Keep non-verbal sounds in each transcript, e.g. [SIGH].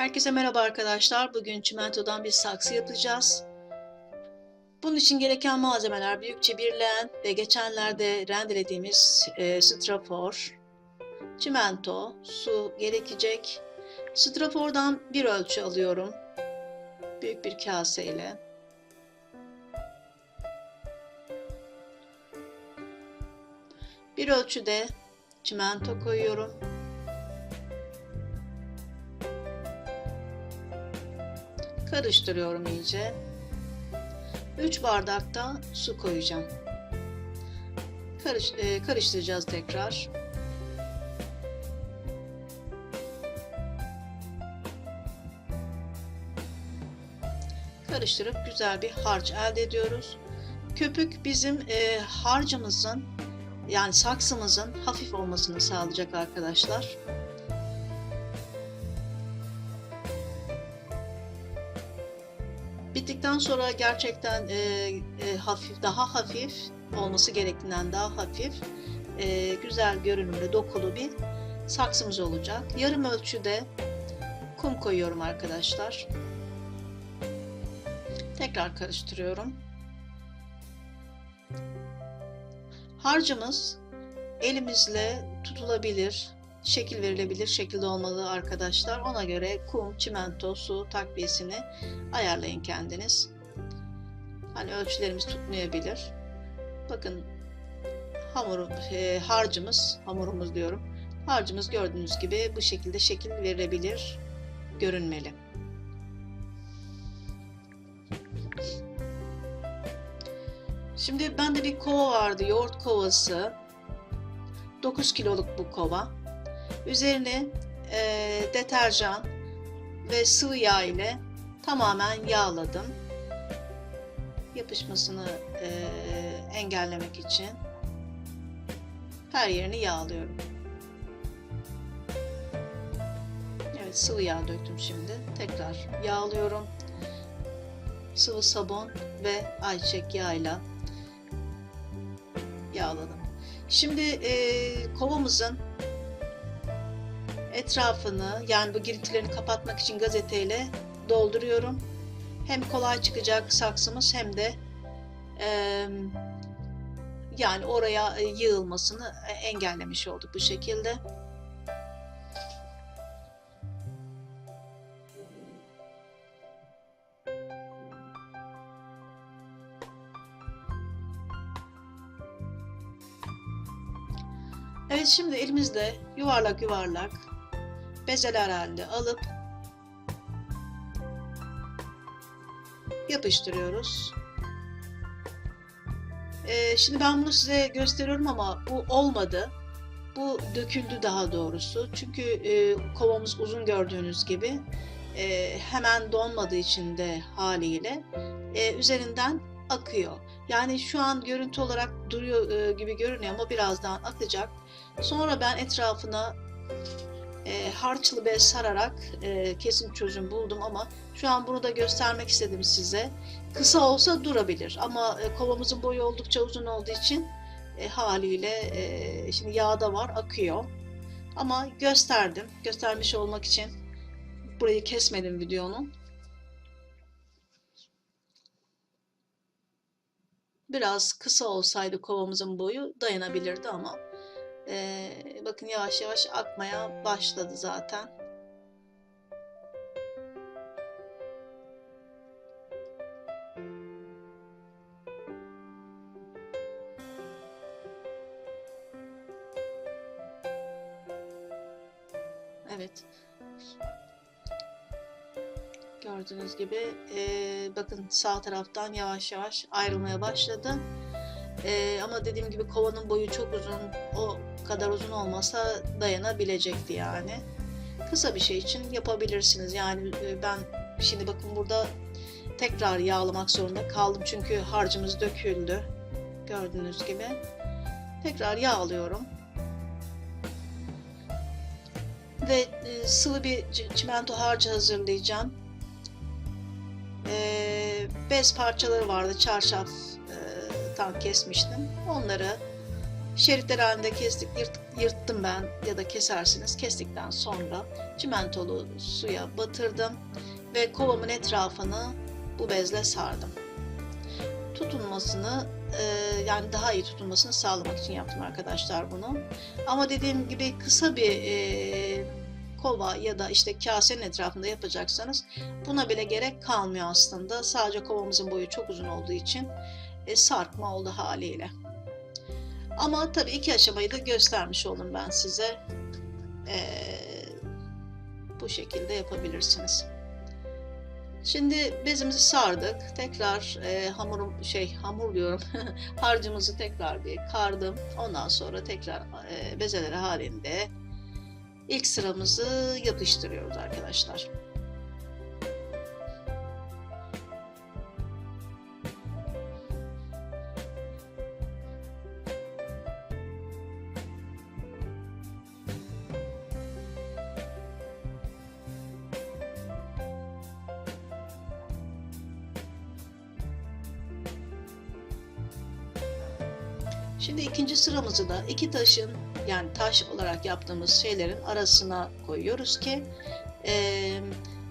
Herkese merhaba arkadaşlar. Bugün çimentodan bir saksı yapacağız. Bunun için gereken malzemeler büyükçe bir leğen ve geçenlerde rendelediğimiz e, strafor, çimento, su gerekecek. Strafordan bir ölçü alıyorum. Büyük bir kaseyle. Bir ölçüde çimento koyuyorum. Karıştırıyorum iyice. 3 bardak da su koyacağım. Karış, e, karıştıracağız tekrar. Karıştırıp güzel bir harç elde ediyoruz. Köpük bizim e, harcımızın yani saksımızın hafif olmasını sağlayacak arkadaşlar. Bittikten sonra gerçekten e, e, hafif, daha hafif olması gerektiğinden daha hafif, e, güzel görünümlü, dokulu bir saksımız olacak. Yarım ölçüde kum koyuyorum arkadaşlar. Tekrar karıştırıyorum. Harcımız elimizle tutulabilir, şekil verilebilir şekilde olmalı arkadaşlar. Ona göre kum, çimento, su takviyesini ayarlayın kendiniz. Hani ölçülerimiz tutmayabilir. Bakın hamuru, e, harcımız, hamurumuz diyorum. Harcımız gördüğünüz gibi bu şekilde şekil verilebilir, görünmeli. Şimdi bende bir kova vardı, yoğurt kovası. 9 kiloluk bu kova. Üzerine e, deterjan ve sıvı yağ ile tamamen yağladım. Yapışmasını e, engellemek için her yerini yağlıyorum. Evet sıvı yağ döktüm şimdi. Tekrar yağlıyorum. Sıvı sabun ve ayçiçek yağıyla yağladım. Şimdi e, kovamızın etrafını yani bu girintilerini kapatmak için gazeteyle dolduruyorum. Hem kolay çıkacak saksımız hem de e, yani oraya yığılmasını engellemiş olduk bu şekilde. Evet şimdi elimizde yuvarlak yuvarlak bezeler halinde alıp yapıştırıyoruz. Ee, şimdi ben bunu size gösteriyorum ama bu olmadı. Bu döküldü daha doğrusu. Çünkü e, kovamız uzun gördüğünüz gibi e, hemen donmadığı için de haliyle e, üzerinden akıyor. Yani şu an görüntü olarak duruyor e, gibi görünüyor ama birazdan akacak. Sonra ben etrafına e, harçlı bez sararak e, kesin çözüm buldum ama şu an bunu da göstermek istedim size. Kısa olsa durabilir ama e, kovamızın boyu oldukça uzun olduğu için e, haliyle e, şimdi yağda var akıyor. Ama gösterdim. Göstermiş olmak için burayı kesmedim videonun. Biraz kısa olsaydı kovamızın boyu dayanabilirdi ama ee, bakın yavaş yavaş akmaya başladı zaten. Evet. Gördüğünüz gibi e, bakın sağ taraftan yavaş yavaş ayrılmaya başladı. E, ama dediğim gibi kovanın boyu çok uzun. O kadar uzun olmasa dayanabilecekti yani. Kısa bir şey için yapabilirsiniz. Yani e, ben şimdi bakın burada tekrar yağlamak zorunda kaldım. Çünkü harcımız döküldü. Gördüğünüz gibi. Tekrar yağlıyorum. Ve e, sıvı bir çimento harcı hazırlayacağım. E, bez parçaları vardı. Çarşaf tam kesmiştim. Onları Şeritler halinde kestik, yırt- yırttım ben ya da kesersiniz. Kestikten sonra çimentolu suya batırdım ve kovamın etrafını bu bezle sardım. Tutunmasını e, yani daha iyi tutulmasını sağlamak için yaptım arkadaşlar bunu. Ama dediğim gibi kısa bir e, kova ya da işte kasenin etrafında yapacaksanız buna bile gerek kalmıyor aslında. Sadece kovamızın boyu çok uzun olduğu için e, sarkma oldu haliyle. Ama tabii iki aşamayı da göstermiş oldum ben size. Ee, bu şekilde yapabilirsiniz. Şimdi bezimizi sardık. Tekrar e, hamurum şey hamur diyorum. [LAUGHS] harcımızı tekrar bir kardım. Ondan sonra tekrar e, bezeleri halinde ilk sıramızı yapıştırıyoruz arkadaşlar. Şimdi ikinci sıramızı da iki taşın yani taş olarak yaptığımız şeylerin arasına koyuyoruz ki e,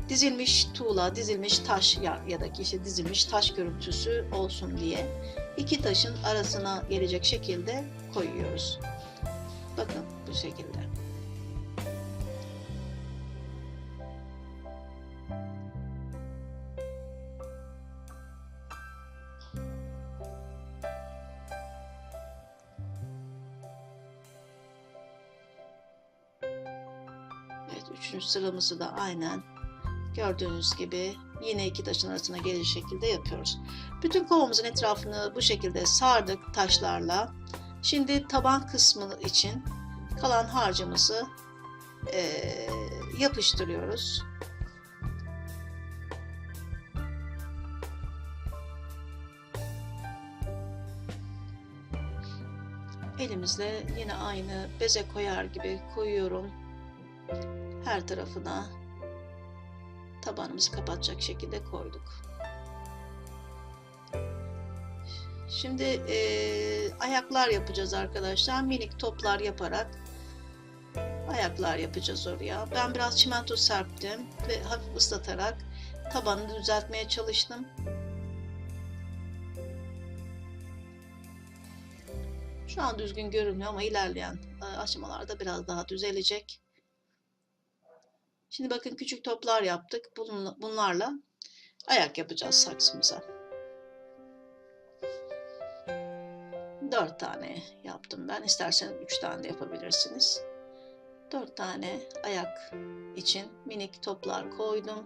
dizilmiş tuğla, dizilmiş taş ya, ya da işte dizilmiş taş görüntüsü olsun diye iki taşın arasına gelecek şekilde koyuyoruz. Bakın bu şekilde. Üçüncü sıramızı da aynen gördüğünüz gibi yine iki taşın arasına gelecek şekilde yapıyoruz. Bütün kovamızın etrafını bu şekilde sardık taşlarla. Şimdi taban kısmı için kalan harcımızı eee, yapıştırıyoruz. Elimizle yine aynı beze koyar gibi koyuyorum her tarafına tabanımızı kapatacak şekilde koyduk. Şimdi eee, ayaklar yapacağız arkadaşlar. Minik toplar yaparak ayaklar yapacağız oraya. Ben biraz çimento serptim ve hafif ıslatarak tabanını düzeltmeye çalıştım. Şu an düzgün görünmüyor ama ilerleyen e, aşamalarda biraz daha düzelecek. Şimdi bakın küçük toplar yaptık. Bunlarla ayak yapacağız saksımıza. Dört tane yaptım ben. İsterseniz üç tane de yapabilirsiniz. Dört tane ayak için minik toplar koydum.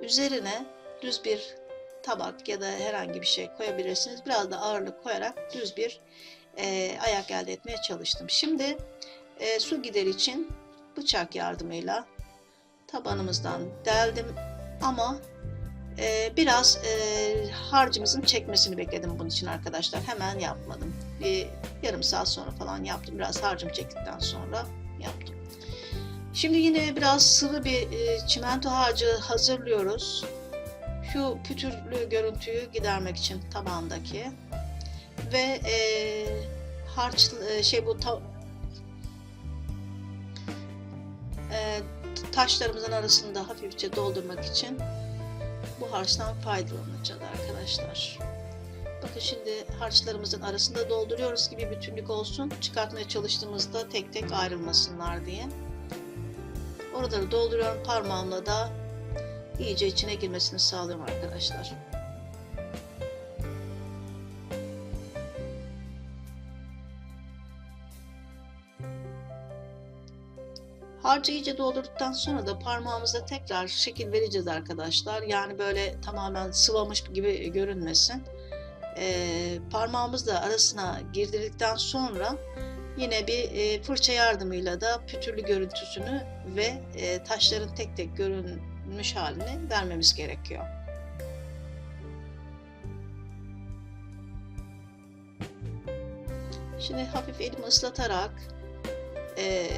Üzerine düz bir tabak ya da herhangi bir şey koyabilirsiniz. Biraz da ağırlık koyarak düz bir e, ayak elde etmeye çalıştım. Şimdi e, su gider için bıçak yardımıyla tabanımızdan deldim ama e, biraz e, harcımızın çekmesini bekledim bunun için arkadaşlar. Hemen yapmadım. Bir yarım saat sonra falan yaptım. Biraz harcım çektikten sonra yaptım. Şimdi yine biraz sıvı bir e, çimento harcı hazırlıyoruz. Şu pütürlü görüntüyü gidermek için tabandaki ve e, harç e, şey bu ta, taşlarımızın arasında hafifçe doldurmak için bu harçtan faydalanacağız arkadaşlar. Bakın şimdi harçlarımızın arasında dolduruyoruz gibi bütünlük olsun. Çıkartmaya çalıştığımızda tek tek ayrılmasınlar diye. Oraları dolduruyorum parmağımla da iyice içine girmesini sağlıyorum arkadaşlar. Harcı iyice doldurduktan sonra da parmağımıza tekrar şekil vereceğiz arkadaşlar. Yani böyle tamamen sıvamış gibi görünmesin. Ee, parmağımızla arasına girdirdikten sonra yine bir e, fırça yardımıyla da pütürlü görüntüsünü ve e, taşların tek tek görünmüş halini vermemiz gerekiyor. Şimdi hafif elimi ıslatarak e,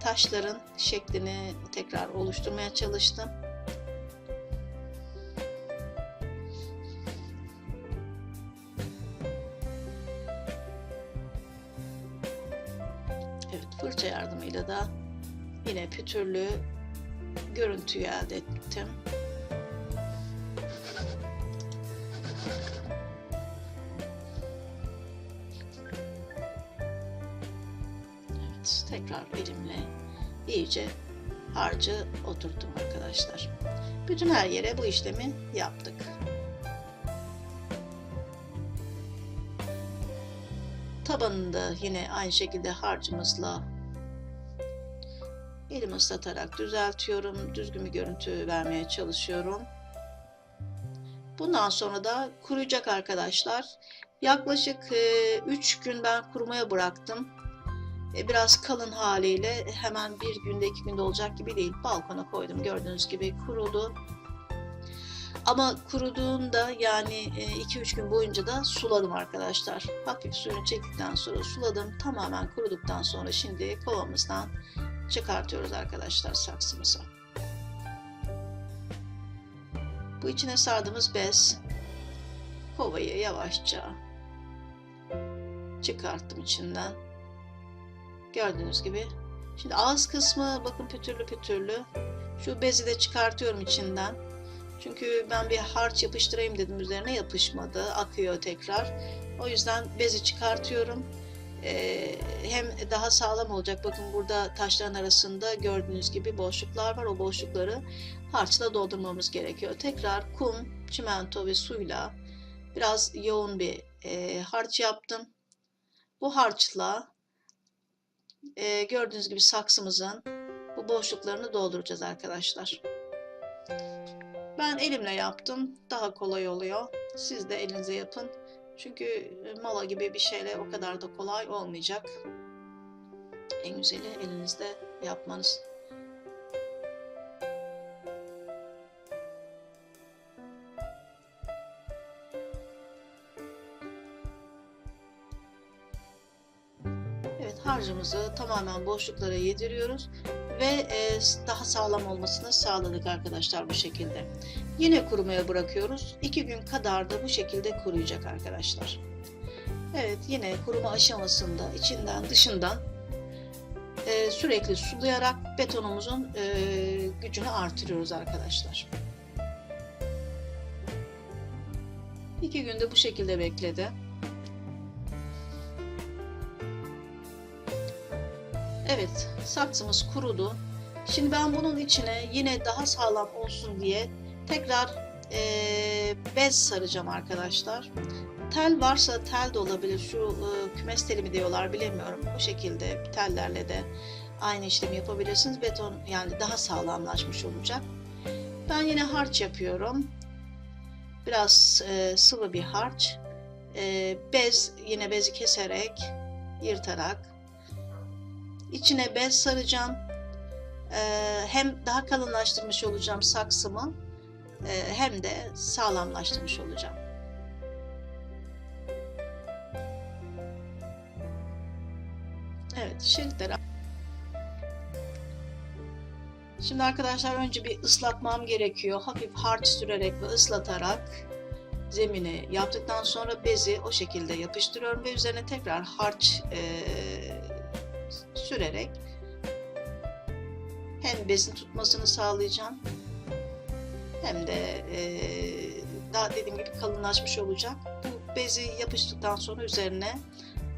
taşların şeklini tekrar oluşturmaya çalıştım. Evet fırça yardımıyla da yine pütürlü görüntüyü elde ettim. İyice harcı oturttum arkadaşlar. Bütün her yere bu işlemi yaptık. Tabanını da yine aynı şekilde harcımızla elimi ıslatarak düzeltiyorum. Düzgün bir görüntü vermeye çalışıyorum. Bundan sonra da kuruyacak arkadaşlar. Yaklaşık 3 gün ben kurumaya bıraktım. E, Biraz kalın haliyle hemen bir günde iki günde olacak gibi değil. Balkona koydum gördüğünüz gibi kurudu. Ama kuruduğunda yani 2-3 gün boyunca da suladım arkadaşlar. Hafif suyunu çektikten sonra suladım. Tamamen kuruduktan sonra şimdi kovamızdan çıkartıyoruz arkadaşlar saksımıza. Bu içine sardığımız bez kovayı yavaşça çıkarttım içinden. Gördüğünüz gibi. Şimdi ağız kısmı bakın pütürlü pütürlü. Şu bezi de çıkartıyorum içinden. Çünkü ben bir harç yapıştırayım dedim üzerine yapışmadı. Akıyor tekrar. O yüzden bezi çıkartıyorum. Ee, hem daha sağlam olacak. Bakın burada taşların arasında gördüğünüz gibi boşluklar var. O boşlukları harçla doldurmamız gerekiyor. Tekrar kum, çimento ve suyla biraz yoğun bir e, harç yaptım. Bu harçla e, gördüğünüz gibi saksımızın bu boşluklarını dolduracağız arkadaşlar. Ben elimle yaptım. Daha kolay oluyor. Siz de elinize yapın. Çünkü mala gibi bir şeyle o kadar da kolay olmayacak. En güzeli elinizde yapmanız. Harcımızı tamamen boşluklara yediriyoruz ve e, daha sağlam olmasını sağladık arkadaşlar bu şekilde. Yine kurumaya bırakıyoruz. 2 gün kadar da bu şekilde kuruyacak arkadaşlar. Evet yine kuruma aşamasında içinden dışından e, sürekli sulayarak betonumuzun e, gücünü artırıyoruz arkadaşlar. 2 günde bu şekilde bekledi. Evet, saksımız kurudu. Şimdi ben bunun içine yine daha sağlam olsun diye tekrar e, bez saracağım arkadaşlar. Tel varsa tel de olabilir. Şu e, kümes teli mi diyorlar bilemiyorum. Bu şekilde tellerle de aynı işlemi yapabilirsiniz. Beton yani daha sağlamlaşmış olacak. Ben yine harç yapıyorum. Biraz e, sıvı bir harç. E, bez yine bezi keserek, yırtarak İçine bez saracağım. Ee, hem daha kalınlaştırmış olacağım saksımı e, hem de sağlamlaştırmış olacağım. Evet, şeritleri. Şimdi arkadaşlar önce bir ıslatmam gerekiyor. Hafif harç sürerek ve ıslatarak zemini yaptıktan sonra bezi o şekilde yapıştırıyorum ve üzerine tekrar harç e, sürerek hem bezin tutmasını sağlayacağım hem de e, daha dediğim gibi kalınlaşmış olacak. Bu bezi yapıştıktan sonra üzerine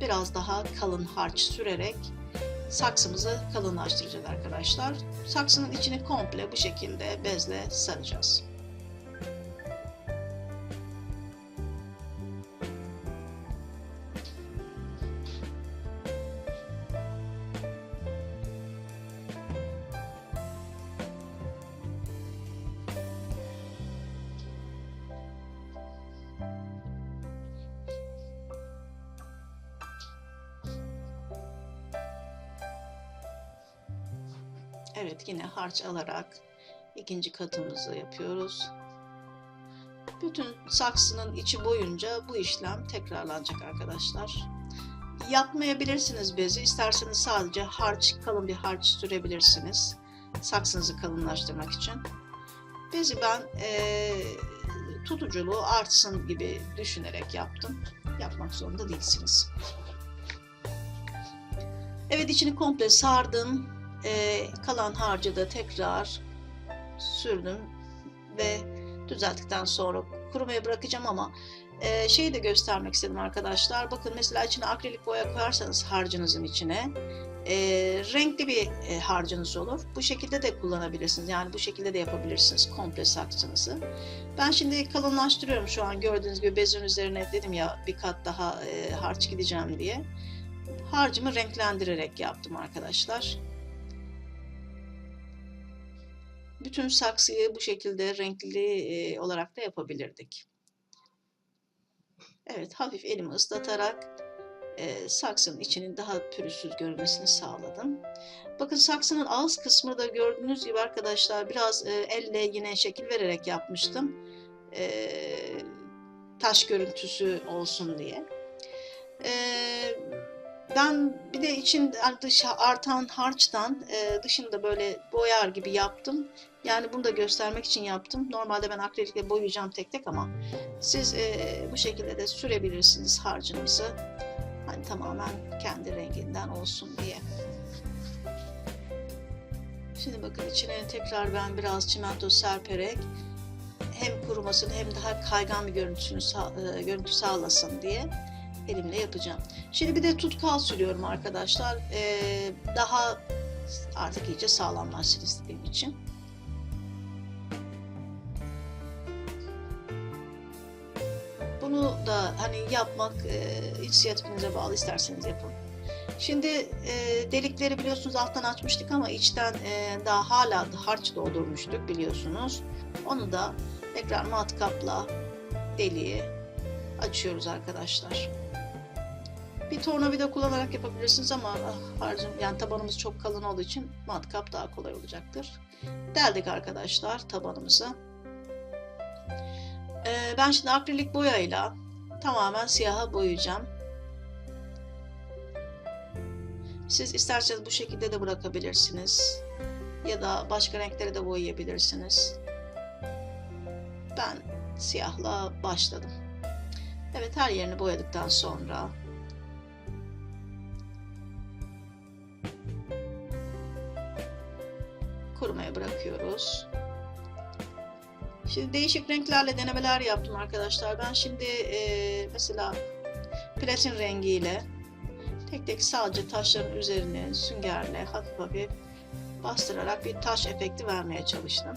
biraz daha kalın harç sürerek saksımızı kalınlaştıracağız arkadaşlar. Saksının içini komple bu şekilde bezle saracağız. Evet yine harç alarak ikinci katımızı yapıyoruz. Bütün saksının içi boyunca bu işlem tekrarlanacak arkadaşlar. Yapmayabilirsiniz bezi. İsterseniz sadece harç, kalın bir harç sürebilirsiniz. Saksınızı kalınlaştırmak için. Bezi ben e, tutuculuğu artsın gibi düşünerek yaptım. Yapmak zorunda değilsiniz. Evet içini komple sardım e, kalan harcı da tekrar sürdüm ve düzelttikten sonra kurumaya bırakacağım ama e, şeyi de göstermek istedim arkadaşlar. Bakın mesela içine akrilik boya koyarsanız harcınızın içine e, renkli bir e, harcınız olur. Bu şekilde de kullanabilirsiniz. Yani bu şekilde de yapabilirsiniz komple saksınızı. Ben şimdi kalınlaştırıyorum şu an gördüğünüz gibi bezin üzerine dedim ya bir kat daha e, harç gideceğim diye. Harcımı renklendirerek yaptım arkadaşlar. Bütün saksıyı bu şekilde renkli e, olarak da yapabilirdik. Evet hafif elimi ıslatarak e, saksının içinin daha pürüzsüz görünmesini sağladım. Bakın saksının ağız kısmı da gördüğünüz gibi arkadaşlar biraz e, elle yine şekil vererek yapmıştım. E, taş görüntüsü olsun diye. E, ben bir de için dış artan harçtan e, dışında böyle boyar gibi yaptım. Yani bunu da göstermek için yaptım. Normalde ben akrilikle boyayacağım tek tek ama siz e, bu şekilde de sürebilirsiniz harcınızı. Hani tamamen kendi renginden olsun diye. Şimdi bakın içine tekrar ben biraz çimento serperek hem kurumasını hem daha kaygan bir görüntüsünü e, görüntü sağlasın diye elimle yapacağım. Şimdi bir de tutkal sürüyorum arkadaşlar. E, daha artık iyice sağlamlaşsın istediğim için. Da hani yapmak e, inisiyatifinize bağlı isterseniz yapın. Şimdi e, delikleri biliyorsunuz alttan açmıştık ama içten e, daha hala harç doldurmuştuk biliyorsunuz. Onu da tekrar matkapla deliği açıyoruz arkadaşlar. Bir tornavida kullanarak yapabilirsiniz ama ah, harcım yani tabanımız çok kalın olduğu için matkap daha kolay olacaktır. Deldik arkadaşlar tabanımızı. Ee, ben şimdi akrilik boyayla tamamen siyaha boyayacağım. Siz isterseniz bu şekilde de bırakabilirsiniz. Ya da başka renklere de boyayabilirsiniz. Ben siyahla başladım. Evet her yerini boyadıktan sonra kurumaya bırakıyoruz. Şimdi değişik renklerle denemeler yaptım arkadaşlar. Ben şimdi e, mesela platin rengiyle tek tek sadece taşların üzerine süngerle hafif hafif bastırarak bir taş efekti vermeye çalıştım.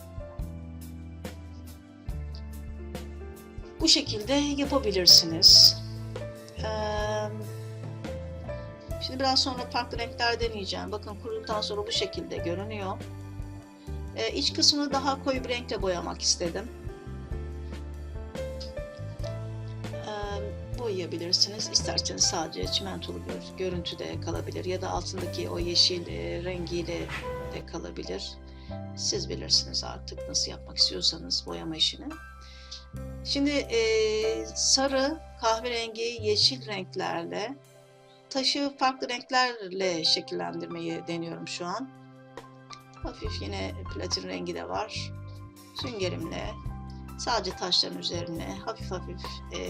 Bu şekilde yapabilirsiniz. Ee, şimdi biraz sonra farklı renkler deneyeceğim. Bakın kuruduktan sonra bu şekilde görünüyor. Ee, iç kısmını daha koyu bir renkle boyamak istedim. Ee, boyayabilirsiniz. İsterseniz sadece çimentolu bir görüntüde kalabilir ya da altındaki o yeşil e, rengiyle de kalabilir. Siz bilirsiniz artık nasıl yapmak istiyorsanız boyama işini. Şimdi e, sarı, kahverengi, yeşil renklerle taşı farklı renklerle şekillendirmeyi deniyorum şu an. Hafif yine platin rengi de var. Süngerimle sadece taşların üzerine hafif hafif e,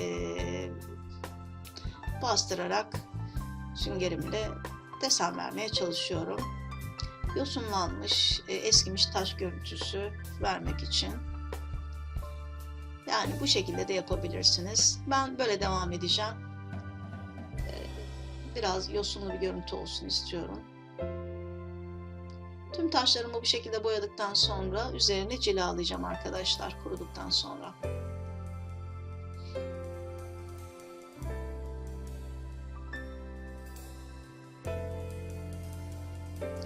bastırarak süngerimle desen vermeye çalışıyorum. Yosunlanmış, e, eskimiş taş görüntüsü vermek için. Yani bu şekilde de yapabilirsiniz. Ben böyle devam edeceğim. Biraz yosunlu bir görüntü olsun istiyorum. Tüm taşlarımı bu şekilde boyadıktan sonra üzerine cilalayacağım arkadaşlar kuruduktan sonra.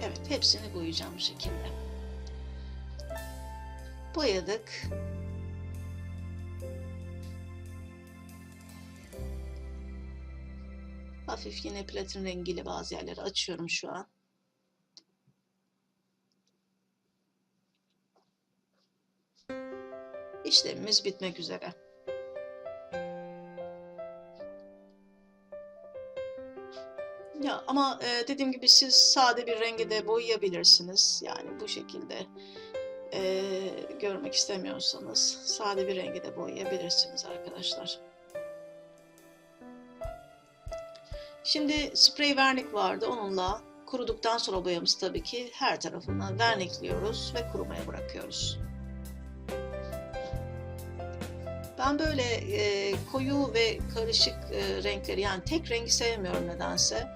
Evet hepsini boyayacağım bu şekilde. Boyadık. Hafif yine platin rengiyle bazı yerleri açıyorum şu an. İşlemimiz bitmek üzere. Ya ama e, dediğim gibi siz sade bir rengi de boyayabilirsiniz. Yani bu şekilde e, görmek istemiyorsanız sade bir rengi de boyayabilirsiniz arkadaşlar. Şimdi sprey vernik vardı. Onunla Kuruduktan sonra boyamızı tabii ki her tarafından vernikliyoruz ve kurumaya bırakıyoruz. Ben böyle e, koyu ve karışık e, renkleri yani tek rengi sevmiyorum nedense.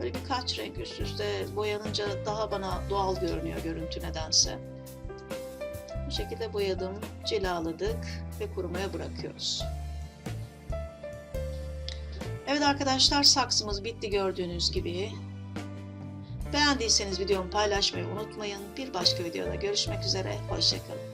Böyle birkaç renk üst üste boyanınca daha bana doğal görünüyor görüntü nedense. Bu şekilde boyadım, cilaladık ve kurumaya bırakıyoruz. Evet arkadaşlar saksımız bitti gördüğünüz gibi. Beğendiyseniz videomu paylaşmayı unutmayın. Bir başka videoda görüşmek üzere. Hoşçakalın.